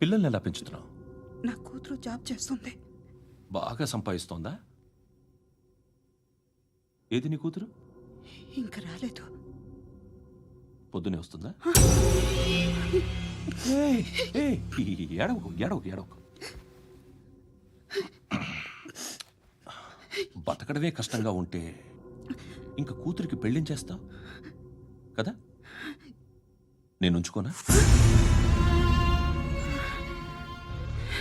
పిల్లల్ని ఎలా పెంచుతున్నావు? నా కూతురు జాబ్ చేస్తుంది. బాగా సంపాదిస్తోందా? ఏది నీ కూతురు? ఇంకా రాలేదు. పొద్దునే వస్తుందా? ఏయ్, ఏయ్, ఏడవకు ఏడవకు ఏడవకు. బతకడమే కష్టంగా ఉంటే ఇంకా కూతురికి పెళ్ళించేస్తావు కదా? నేను ఉంచుకోనా?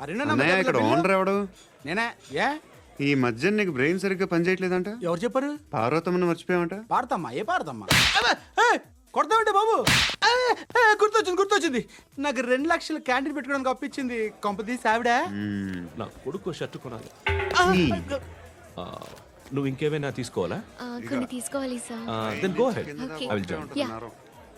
అన్నయ్య ఇక్కడ టేబుల్ ఓనర్ ఎవడు? నేనే. ఏ? ఈ మధ్య నీకు బ్రెయిన్ సరిగ్గా పనిచేయట్లేదంట? ఎవరు చెప్పారు? పార్వతమ్మను మర్చిపోయామంట పాడతామ్మా ఏ పాడతామ్మా కొడతామంటే బాబు? ఏ, ఏ, గుర్తొచ్చింది గుర్తొచ్చింది. నాకు రెండు లక్షలు క్యాంటీన్ పెట్టుకోవడానికి అప్పించింది కొంపతీసి ఆవిడ. నా కొడుకు షర్ట్ కొనాలి. నువ్వు ఇంకేమైనా తీసుకోవాలా? కొన్ని తీసుకోవాలి sir. Then go ahead. I will join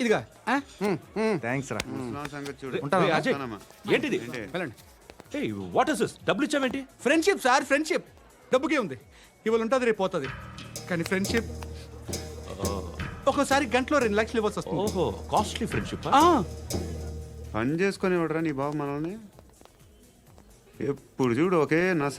ఇదిగా. థ్యాంక్స్ రా. ముసలాం సంగతి చూడు. రేయ్, అజయ్. ఏంటిది? వెళ్ళండి. ఏయ్ వాట్ ఇస్ దిస్ డబ్బులు ఇచ్చావేంటి ఫ్రెండ్షిప్ సార్ ఫ్రెండ్షిప్ డబ్బుకే ఉంది. ఇవాళ ఉంటుంది రేపు పోతుంది. కానీ ఫ్రెండ్షిప్ ఒక్కోసారి గంటలో రెండు లక్షలు ఇవ్వాల్సి వస్తుంది. ఓహో కాస్ట్లీ ఫ్రెండ్షిప్ ఆ, పని చేసుకొని ఇవ్వడరా నీ బాబు మనల్ని? ఎప్పుడు చూడు ఒకే నస.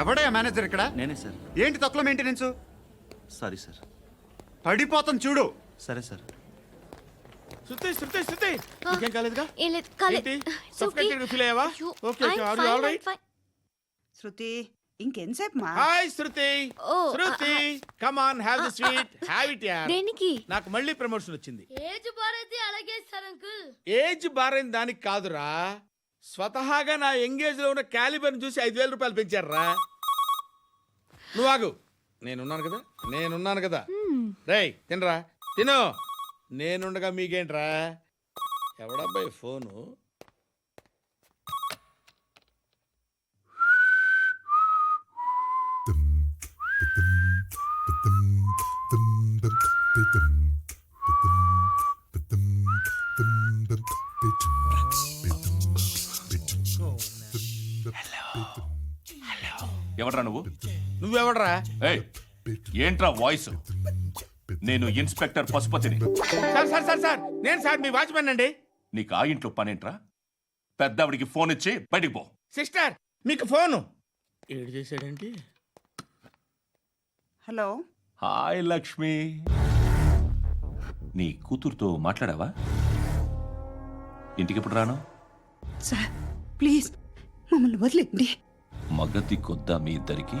ఎవడయ్యా మేనేజర్ ఇక్కడ? నేనే సార్. ఏంటి తక్కువ మెయింటెనెన్స్? Sorry sir. పడిపోతాం చూడు. సరే సార్. శృతి శృతి శృతి! ఇంకేం కాలేదుగా? ఏం లేదు కాలేదు ఏంటి? It's okay. Suffocated గా feel అయ్యావా? అయ్యో, Okay, okay. I'm Are you fine, all I'm right? fine. Shruti ఇంకెంతసేపు మా? Hi Shruti! Oh, Shruti come on have the sweet have it యార్ దేనికి? నాకు మళ్ళీ ప్రమోషన్ వచ్చింది. ఏజ్ భారతి అలాగే సార్ అంకుల్ ఏజ్ బారైన దానికి కాదురా. స్వతహాగా నా ఎంగేజ్లో ఉన్న క్యాలిబర్ చూసి ఐదు వేల రూపాయలు పెంచారా? నువ్వు ఆగు. నేనున్నాను కదా. నేనున్నాను కదా. రేయ్ తినరా? తిను. నేనుండగా మీకేంట్రా? ఎవడబ్బాయి ఫోను? ఎవడ్రా నువ్వు? నువ్వెవడరా? ఏయ్ ఏంట్రా వాయిస్? నేను ఇన్స్పెక్టర్ పశుపతిని. సార్ సార్ సార్ సార్ నేను సార్ మీ వాచ్మెన్ అండి. నీకు ఆ ఇంట్లో పనేంట్రా? పెద్దవిడికి ఫోన్ ఇచ్చి బయటికి పో. సిస్టర్ మీకు ఫోను. ఏడు చేశాడేంటి హలో. హాయ్ లక్ష్మి. నీ కూతురుతో మాట్లాడావా? ఇంటికి ఎప్పుడు రాను? సార్ ప్లీజ్ మమ్మల్ని వదిలేండి మగతి కొద్దా మీ ఇద్దరికి?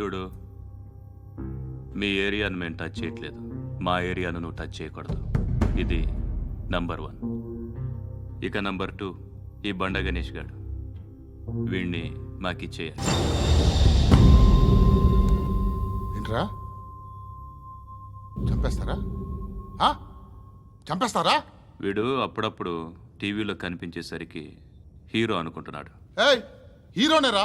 చూడు మీ ఏరియాను మేము టచ్ చేయట్లేదు. మా ఏరియాను నువ్వు టచ్ చేయకూడదు. ఇది నంబర్ వన్ ఇక నంబర్ టూ ఈ బండ గణేష్ గాడు. వీణ్ణి మాకిచ్చేయాలి ఏంట్రా? చంపేస్తారా? చంపేస్తారా? వీడు అప్పుడప్పుడు టీవీలో కనిపించేసరికి హీరో అనుకుంటున్నాడు. ఏయ్ హీరోనేరా?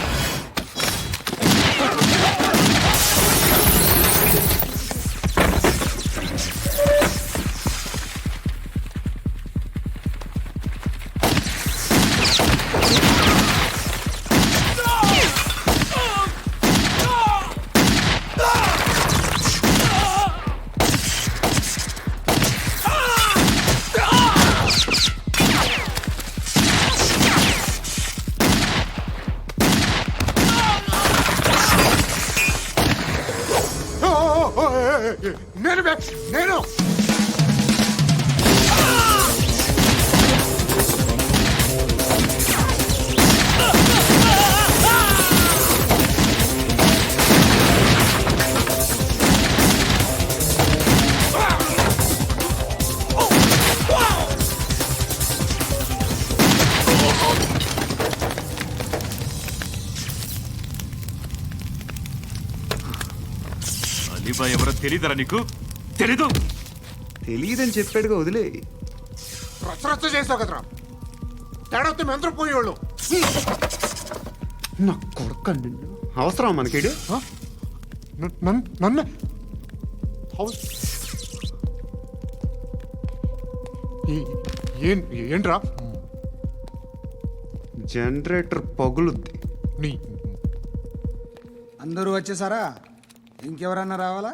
తెలియదరా నీకు? తెలీదు. తెలియదని చెప్పాడుగా వదిలే. రచ్చ రచ్చ చేసావు కదరా. తేడా వస్తే మెంతరం పోయేవాళ్ళు. నా కొడుక నిన్ను. అవసరం మనకిడు నన్ను ఏంట్రా? జనరేటర్ పగులుద్ది. నీ అందరూ వచ్చేసారా? ఇంకెవరన్నా రావాలా?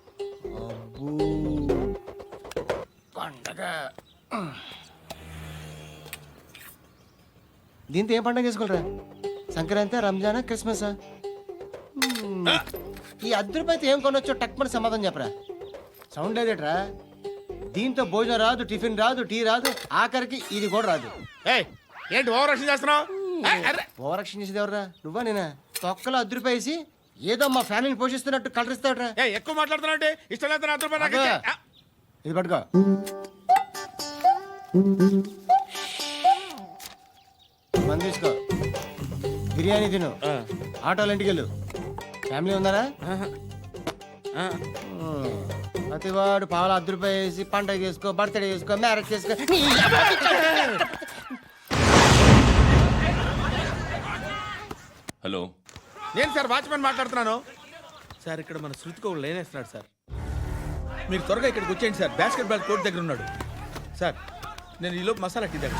దీంతో ఏం పండగ చేసుకోలేరా సంక్రాంతి రంజానా క్రిస్మస్? ఈ రూపాయలతో ఏం కొనొచ్చో టక్మని సమాధానం చెప్పరా. సౌండ్ లేదేట్రా? దీంతో భోజనం రాదు టిఫిన్ రాదు టీ రాదు ఆఖరికి ఇది కూడా రాదు. ఏంటి ఓవర్ రక్షణ చేస్తున్నావు. ఓవరక్షణ చేసేది ఎవరా నువ్వా నేనా? తొక్కలో వేసి ఏదో మా ఫ్యామిలీని పోషిస్తున్నట్టు కలరిస్తాడ్రా ఎక్కువ మాట్లాడుతున్నావు అంటే ఇష్టం లేదు ఇది పట్టుకో. మంది తీసుకో. బిర్యానీ తిను. ఆటోలు ఇంటికి వెళ్ళు. ఫ్యామిలీ ఉన్నారా మ్మ్. ప్రతివాడు పావులు అర్ధ రూపాయలు వేసి పండగ చేసుకో బర్త్డే చేసుకో మ్యారేజ్ చేసుకో. హలో. నేను సార్ వాచ్మెన్ మాట్లాడుతున్నాను? సార్ ఇక్కడ మన శృతికి ఒక లేనేస్తున్నాడు సార్. మీరు త్వరగా ఇక్కడికి వచ్చేయండి సార్. బాస్కెట్ బాల్ కోర్ట్ దగ్గర ఉన్నాడు. సార్ నేను ఈలోపు మసాలా టీ దగ్గర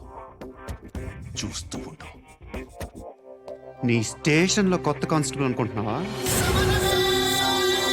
చూస్తూ ఉండు నీ స్టేషన్లో కొత్త కానిస్టేబుల్ అనుకుంటున్నావా?